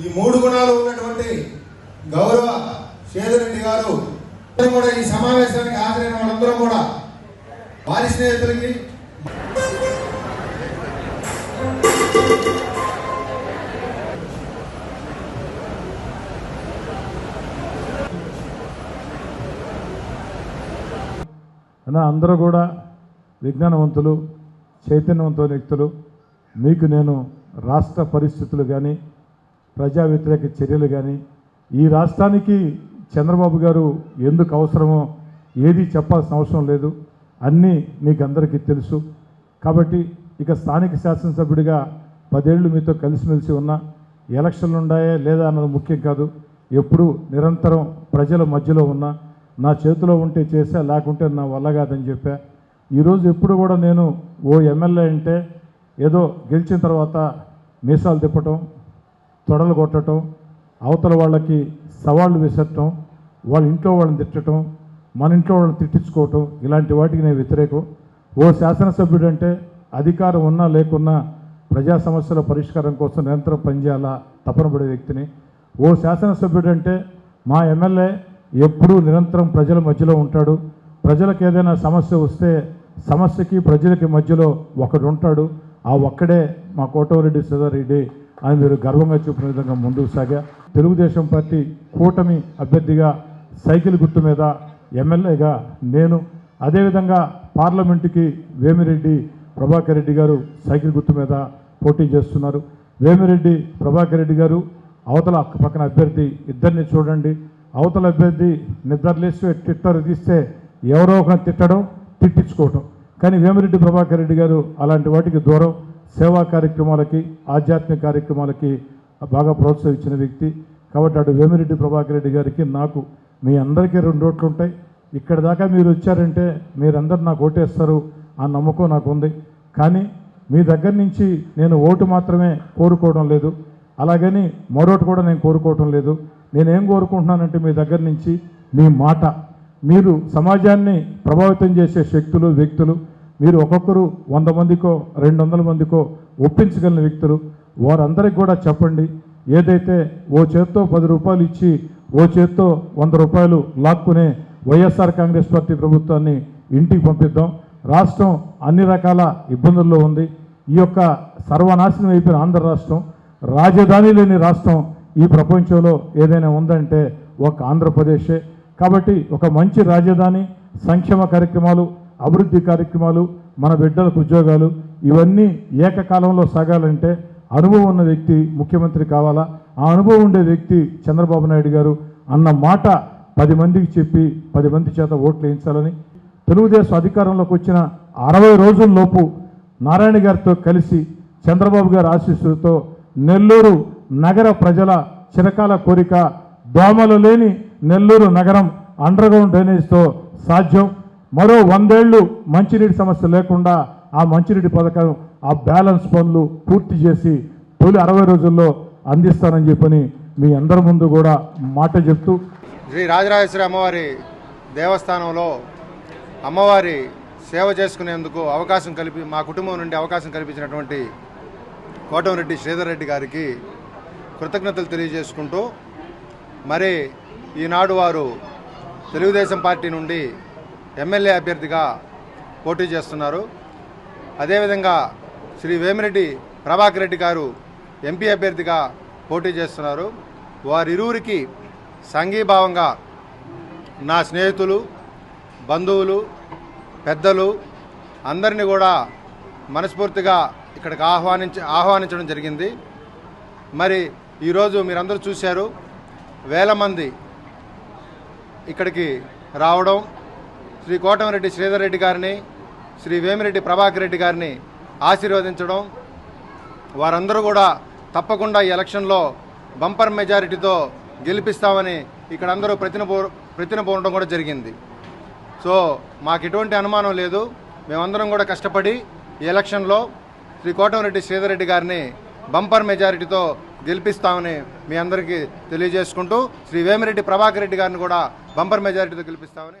ఈ మూడు గుణాలు ఉన్నటువంటి గౌరవ సేదరెడ్డి గారు కూడా ఈ సమావేశానికి హాజరైన వాళ్ళందరూ కూడా వారి స్నేహితులకి అందరూ కూడా విజ్ఞానవంతులు చైతన్యవంతుల వ్యక్తులు. మీకు నేను రాష్ట్ర పరిస్థితులు కానీ ప్రజా వ్యతిరేక చర్యలు కానీ ఈ రాష్ట్రానికి చంద్రబాబు గారు ఎందుకు అవసరమో ఏది చెప్పాల్సిన అవసరం లేదు అన్నీ మీకు అందరికీ తెలుసు. కాబట్టి ఇక స్థానిక శాసనసభ్యుడిగా పదేళ్ళు మీతో కలిసిమెలిసి ఉన్నా ఎలక్షన్లు ఉన్నాయా లేదా అన్నది ముఖ్యం కాదు. ఎప్పుడు నిరంతరం ప్రజల మధ్యలో ఉన్నా నా చేతిలో ఉంటే చేసా లేకుంటే నా వల్ల కాదని చెప్పా. ఈరోజు ఎప్పుడు కూడా నేను ఓ ఎమ్మెల్యే అంటే ఏదో గెలిచిన తర్వాత మీసాలు తిప్పటం తొడలు కొట్టడం అవతల వాళ్ళకి సవాళ్ళు విసరటం వాళ్ళ ఇంట్లో వాళ్ళని తిట్టడం మన ఇంట్లో వాళ్ళని తిట్టించుకోవటం ఇలాంటి వాటికి నేను వ్యతిరేకం. ఓ శాసనసభ్యుడు అంటే అధికారం ఉన్నా లేకున్నా ప్రజా సమస్యల పరిష్కారం కోసం నిరంతరం పనిచేయాలా తపన పడే వ్యక్తిని. ఓ శాసనసభ్యుడు అంటే మా ఎమ్మెల్యే ఎప్పుడూ నిరంతరం ప్రజల మధ్యలో ఉంటాడు. ప్రజలకు ఏదైనా సమస్య వస్తే సమస్యకి ప్రజలకి మధ్యలో ఒకడు ఉంటాడు ఆ ఒక్కడే మా కోటమిరెడ్డి సుధారెడ్డి అని మీరు గర్వంగా చూపిన విధంగా ముందుకు సాగా. తెలుగుదేశం పార్టీ కూటమి అభ్యర్థిగా సైకిల్ గుర్తు మీద ఎమ్మెల్యేగా నేను అదేవిధంగా పార్లమెంటుకి వేమిరెడ్డి ప్రభాకర్ రెడ్డి గారు సైకిల్ గుర్తు మీద పోటీ చేస్తున్నారు. వేమిరెడ్డి ప్రభాకర్ రెడ్డి గారు అవతల పక్కన అభ్యర్థి ఇద్దరిని చూడండి. అవతల అభ్యర్థి నిద్రలేసి ట్విట్టర్ తీస్తే ఎవరో ఒకరిని తిట్టడం తిట్టించుకోవటం. కానీ వేమిరెడ్డి ప్రభాకర్ రెడ్డి గారు అలాంటి వాటికి దూరం. సేవా కార్యక్రమాలకి ఆధ్యాత్మిక కార్యక్రమాలకి బాగా ప్రోత్సహించిన వ్యక్తి. కాబట్టి అటు వేమిరెడ్డి ప్రభాకర్ రెడ్డి గారికి నాకు మీ అందరికీ రెండు ఓట్లు ఉంటాయి. ఇక్కడ దాకా మీరు వచ్చారంటే మీరందరూ నాకు ఓటేస్తారు ఆ నమ్మకం నాకు ఉంది. కానీ మీ దగ్గర నుంచి నేను ఓటు మాత్రమే కోరుకోవడం లేదు. అలాగని మరోటి కూడా నేను కోరుకోవటం లేదు. నేనేం కోరుకుంటున్నానంటే మీ దగ్గర నుంచి మీ మాట. మీరు సమాజాన్ని ప్రభావితం చేసే శక్తులు వ్యక్తులు మీరు ఒక్కొక్కరు వంద మందికో రెండు వందల మందికో ఒప్పించగలిగిన వ్యక్తులు. వారందరికి కూడా చెప్పండి. ఏదైతే ఓ చేత్తో పది రూపాయలు ఇచ్చి ఓ చేత్తో వంద రూపాయలు లాక్కునే వైఎస్ఆర్ కాంగ్రెస్ పార్టీ ప్రభుత్వాన్ని ఇంటికి పంపిద్దాం. రాష్ట్రం అన్ని రకాల ఇబ్బందుల్లో ఉంది. ఈ యొక్క సర్వనాశనం అయిపోయిన ఆంధ్ర రాష్ట్రం రాజధాని లేని రాష్ట్రం ఈ ప్రపంచంలో ఏదైనా ఉందంటే ఒక ఆంధ్రప్రదేశే. కాబట్టి ఒక మంచి రాజధాని సంక్షేమ కార్యక్రమాలు అభివృద్ధి కార్యక్రమాలు మన బిడ్డలకు ఉద్యోగాలు ఇవన్నీ ఏకకాలంలో సాగాలంటే అనుభవం ఉన్న వ్యక్తి ముఖ్యమంత్రి కావాలా? ఆ అనుభవం ఉండే వ్యక్తి చంద్రబాబు నాయుడు గారు అన్న మాట పది మందికి చెప్పి పది మంది చేత ఓట్లు వేయించాలని తెలుగుదేశం అధికారంలోకి వచ్చిన అరవై రోజుల్లోపు నారాయణ గారితో కలిసి చంద్రబాబు గారి ఆశీస్సులతో నెల్లూరు నగర ప్రజల చిరకాల కోరిక దోమలు లేని నెల్లూరు నగరం అండర్ గ్రౌండ్ డ్రైనేజ్తో సాధ్యం. మరో వందేళ్ళు మంచినీటి సమస్య లేకుండా ఆ మంచినీటి పథకం ఆ బ్యాలెన్స్ పనులు పూర్తి చేసి తొలి అరవై రోజుల్లో అందిస్తానని చెప్పని మీ అందరి ముందు కూడా మాట చెప్తూ శ్రీ రాజరాజేశ్వరి అమ్మవారి దేవస్థానంలో అమ్మవారి సేవ చేసుకునేందుకు అవకాశం కల్పి మా కుటుంబం నుండి అవకాశం కల్పించినటువంటి కోటంరెడ్డి శ్రీధర్ రెడ్డి గారికి కృతజ్ఞతలు తెలియజేసుకుంటూ మరి ఈనాడు వారు తెలుగుదేశం పార్టీ నుండి ఎమ్మెల్యే అభ్యర్థిగా పోటీ చేస్తున్నారు. అదేవిధంగా శ్రీ వేమిరెడ్డి ప్రభాకర్ రెడ్డి గారు ఎంపీ అభ్యర్థిగా పోటీ చేస్తున్నారు. వారిరువురికి సంఘీభావంగా నా స్నేహితులు బంధువులు పెద్దలు అందరినీ కూడా మనస్ఫూర్తిగా ఇక్కడికి ఆహ్వానించ ఆహ్వానించడం జరిగింది. మరి ఈరోజు మీరందరూ చూశారు. వేల మంది ఇక్కడికి రావడం శ్రీ కోటమిరెడ్డి శ్రీధర్ రెడ్డి గారిని శ్రీ వేమిరెడ్డి ప్రభాకర్ రెడ్డి గారిని ఆశీర్వదించడం వారందరూ కూడా తప్పకుండా ఈ ఎలక్షన్లో బంపర్ మెజారిటీతో గెలిపిస్తామని ఇక్కడ అందరూ ప్రతిన ప్రతినపోవడం కూడా జరిగింది. సో మాకు ఎటువంటి అనుమానం లేదు. మేమందరం కూడా కష్టపడి ఈ ఎలక్షన్లో శ్రీ కోటమిరెడ్డి శ్రీధర్ రెడ్డి గారిని బంపర్ మెజారిటీతో గెలిపిస్తామని మీ అందరికీ తెలియజేసుకుంటూ శ్రీ వేమిరెడ్డి ప్రభాకర్ రెడ్డి గారిని కూడా బంపర్ మెజారిటీతో గెలిపిస్తామని